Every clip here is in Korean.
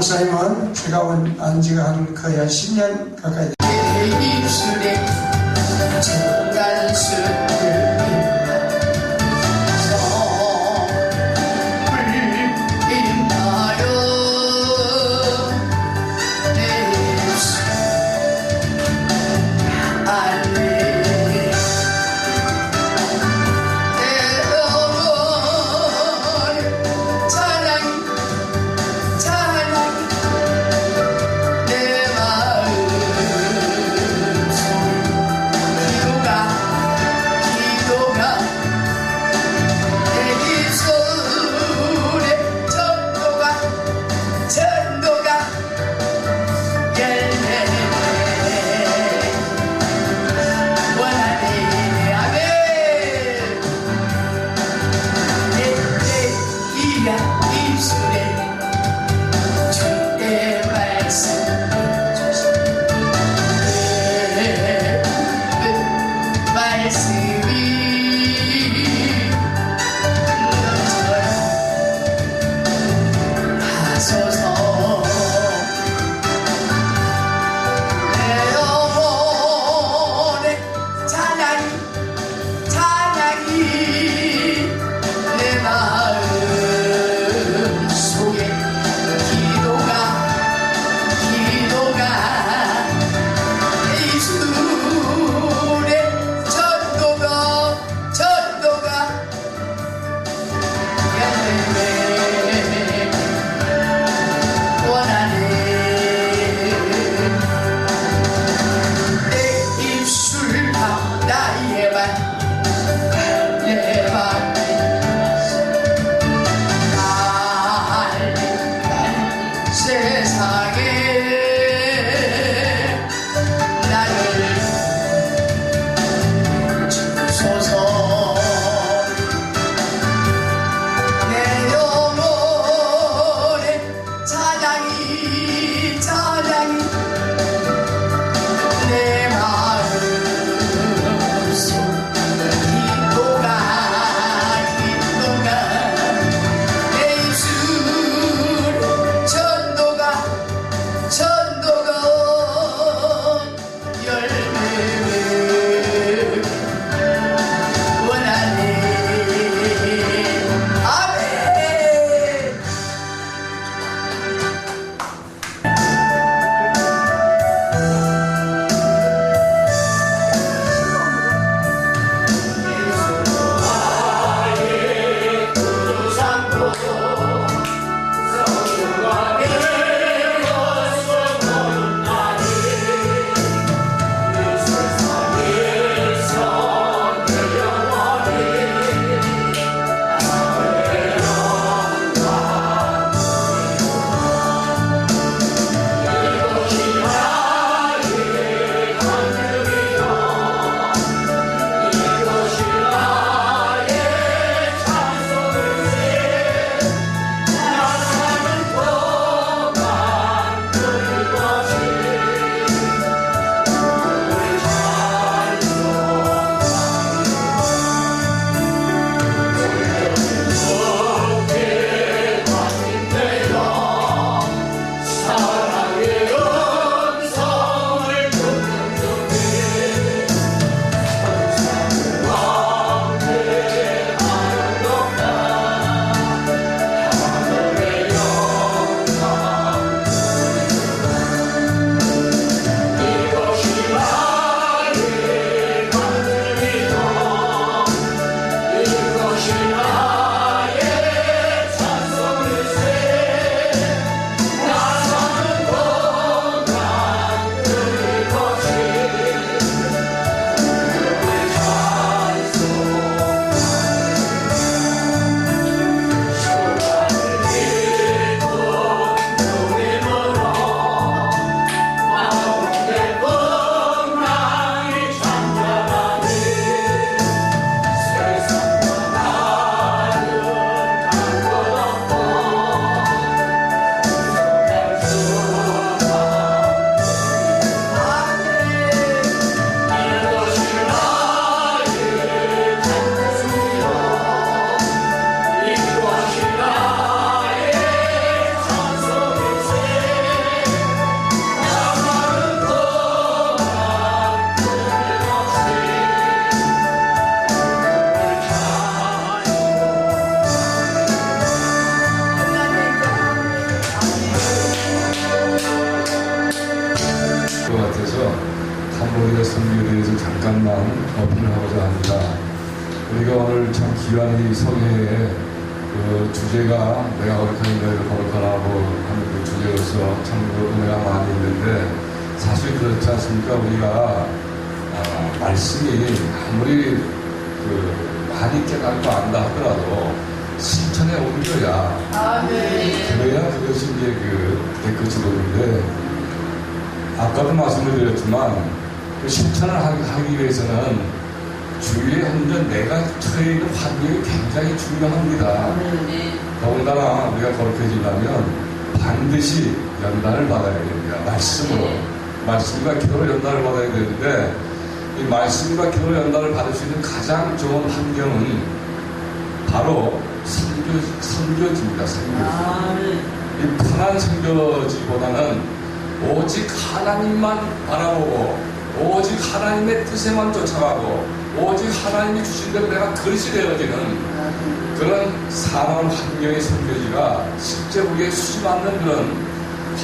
목사님은 제가 온 안지가 한 거의 한 10년 가까이 오늘 참 귀한 이 성회에 그 주제가 내가 거룩한 너희를 거룩하라고 하는 그 주제로서 참그 은혜가 많이 있는데 사실 그렇지 않습니까? 우리가 아, 말씀이 아무리 그 많이 깨닫고 안다 하더라도 실천에 옮겨야 아멘. 그래야 그것이 이제 그 깨끗이 되는데 아까도 말씀을 드렸지만 그 실천을 하기, 하기 위해서는 주위에 한전 내가 처해 있는 환경이 굉장히 중요합니다. 더군다나 우리가 거룩해지려면 반드시 연단을 받아야 됩니다. 말씀으로. 말씀과 기도로 연단을 받아야 되는데 이 말씀과 기도로 연단을 받을 수 있는 가장 좋은 환경은 바로 선교, 선교지입니다. 선교지. 이 편한 선교지보다는 오직 하나님만 바라보고 오직 하나님의 뜻에만 쫓아가고 오직 하나님이 주신 대로 내가 그릇이 되어지는 그런 산업 환경의 선교지가 실제 우리의 수많은 그런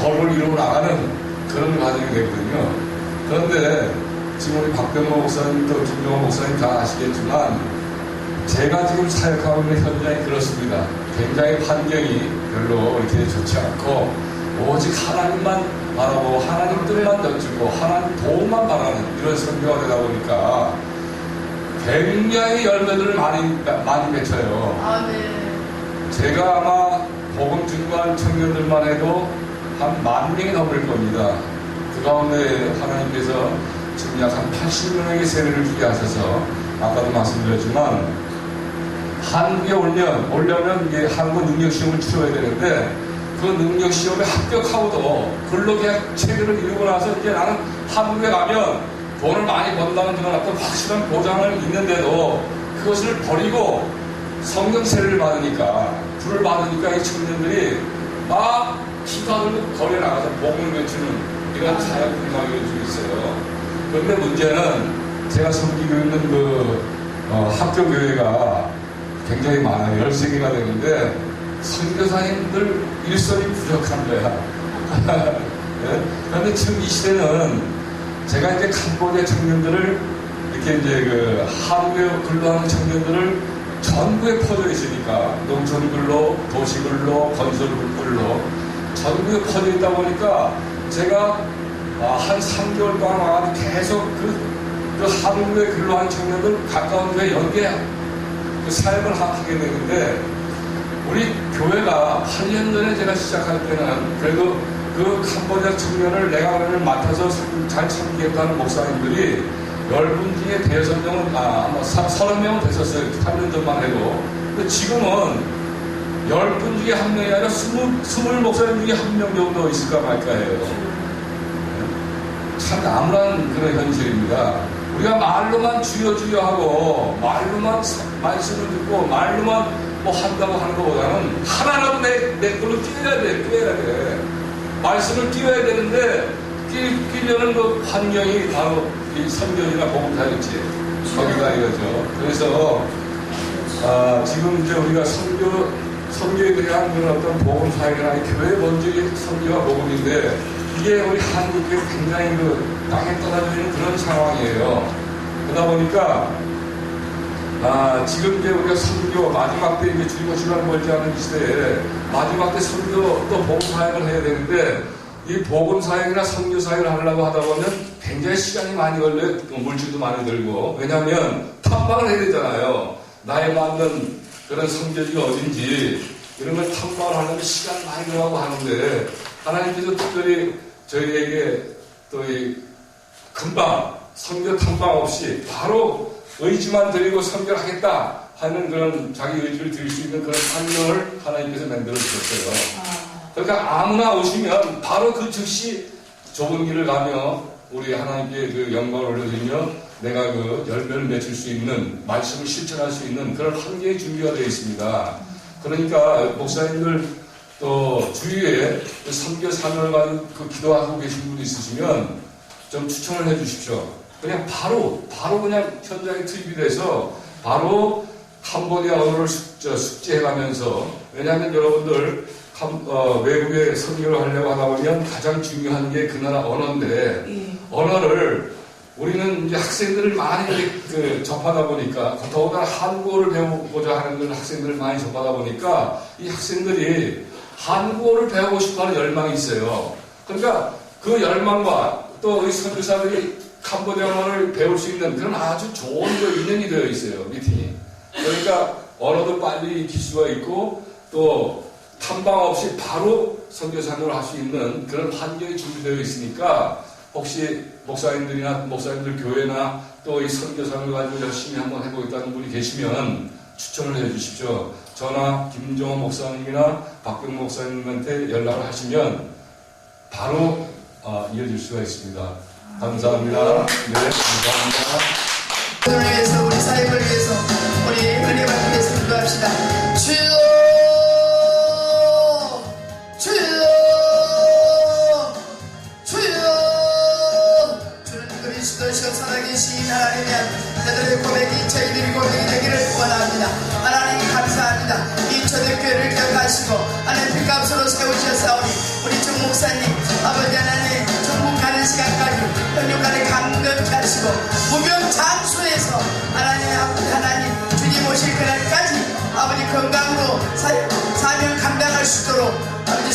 거를 이루어 나가는 그런 과정이 되거든요. 그런데 지금 우리 박병호 목사님 또 김병호 목사님 다 아시겠지만 제가 지금 사역하고 있는 현장이 그렇습니다. 굉장히 환경이 별로 이렇게 좋지 않고 오직 하나님만 바라보고 하나님 뜻만 던지고 하나님 도움만 바라는 이런 선교가 되다 보니까 굉장히 열매들을 많이 많이 맺혀요. 아멘. 제가 아마 복음 중간 청년들만 해도 한 만 명이 넘을 겁니다. 그 가운데 하나님께서 지금 약 한 80명에게 세례를 주게 하셔서 아까도 말씀드렸지만 한국에 오면 오려면 이제 한국 능력 시험을 치러야 되는데 그 능력 시험에 합격하고도 근로계약 체계를 이루고 나서 이제 나는 한국에 가면 돈을 많이 번다는 그런 어떤 확실한 보장을 있는데도 그것을 버리고 성경 세례를 받으니까 불을 받으니까 이 청년들이 막 기도 들고 거리에 나가서 복음을 외치는 이런 사역 분망이 좀 있어요. 그런데 문제는 제가 섬기고 있는 그 어, 학교 교회가 굉장히 많아요. 13개가 되는데 선교사님들 일손이 부족한 거야. 네? 그런데 지금 이 시대는 제가 이제 캄보디아 청년들을 이렇게 이제 그 한국에 근로하는 청년들을 전국에 퍼져 있으니까 농촌 근로, 도시 근로, 건설 근로 전국에 퍼져 있다 보니까 제가 아, 한 3개월 동안 계속 그, 그 한국에 근로하는 청년들 가까운 교회 연계 그 하- 하게 되는데 우리 교회가 8년 전에 제가 시작할 때는 그래도 그 캄보디아 청년을 내가 그를 맡아서 참- 잘 섬기겠다는 목사님들이 10분 중에 대여섯 명은 아, 아마 30명은 됐었어요. 8년 전만 해도. 근데 지금은 10분 중에 한 명이 아니라 20, 20 목사님 중에 한 명 정도 있을까 말까 해요. 참 암울한 그런 현실입니다. 우리가 말로만 주여 주여 하고 말로만 사- 말씀을 듣고 말로만 뭐 한다고 하는 것보다는 하나라도 내, 내 걸로 뛰어야 돼, 뛰어야 돼. 말씀을 뛰어야 되는데 뛰, 뛰려는 그 환경이 바로 이 선교지나 복음사였지. 거기가 이거죠. 그래서 아, 지금 이제 우리가 선교, 선교에 대한 그런 어떤 복음 사역이나 이 교회 본질이 선교와 복음인데 이게 우리 한국에 굉장히 그 땅에 있는 그런 상황이에요. 그러다 보니까 아, 지금 이제 우리가 선교 마지막 때 이제 주님과 주간 멀지 않은 이 시대에 마지막 때 선교 또 복음 사역을 해야 되는데 이 복음 사역이나 선교 사역을 하려고 하다 보면 굉장히 시간이 많이 걸려요. 또 물질도 많이 들고. 왜냐하면 탐방을 해야 되잖아요. 나에 맞는 그런 선교지가 어딘지 이런 걸 탐방을 하려면 시간 많이 들어가고 하는데 하나님께서 특별히 저희에게 또 이 금방 선교 탐방 없이 바로 의지만 드리고 선교를 하겠다 하는 그런 자기 의지를 드릴 수 있는 그런 환경을 하나님께서 만들어 주셨어요. 그러니까 아무나 오시면 바로 그 즉시 좁은 길을 가며 우리 하나님께 그 영광을 올려드리며 내가 그 열매를 맺을 수 있는 말씀을 실천할 수 있는 그런 환경이 준비가 되어 있습니다. 그러니까 목사님들 또 주위에 그 선교 사명을 가지고 그 기도하고 계신 분이 있으시면 좀 추천을 해 주십시오. 그냥 바로, 바로 그냥 현장에 투입이 돼서 바로 캄보디아 언어를 숙, 저, 숙지해 가면서 왜냐하면 여러분들 캄- 어, 외국에 선교를 하려고 하다 보면 가장 중요한 게 그 나라 언어인데 언어를 우리는 이제 학생들을 많이 그 접하다 보니까 더군다나 한국어를 배우고자 하는 학생들을 많이 접하다 보니까 이 학생들이 한국어를 배우고 싶어하는 열망이 있어요. 그러니까 그 열망과 또 이 선교사들이 캄보디아어를 배울 수 있는 그런 아주 좋은 그 인연이 되어 있어요 미팅이. 그러니까 언어도 빨리 익힐 수가 있고 또 탐방 없이 바로 선교 사역을 할 수 있는 그런 환경이 준비되어 있으니까 혹시 목사님들이나 목사님들 교회나 또 이 선교사를 가지고 열심히 한번 해보겠다는 분이 계시면 추천을 해 주십시오. 저나 김종호 목사님이나 박병 목사님한테 연락을 하시면 바로 어, 이어질 수가 있습니다. 감사합니다. 네, 감사합니다. 우리 사역을 위해서 우리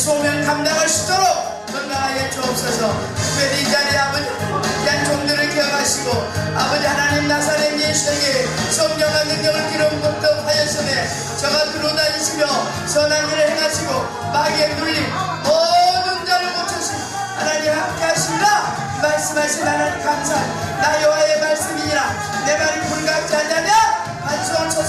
소명 감당할 수 있도록 건강하게 주옵소서. 특별히 이 자리에 아버지 귀한 종들을 기억하시고 아버지 하나님 나사렛 예수에게 성령과 능력을 기름 법도하였으되 저가 들어다니시며 선한 일을 행하시고 마귀의 눌림 모든 자를 고쳐신 하나님 함께 하시라. 말씀하신 하나님 감사 나 여호와의 말씀이니라. 내 말이 불같지 반수원 초성자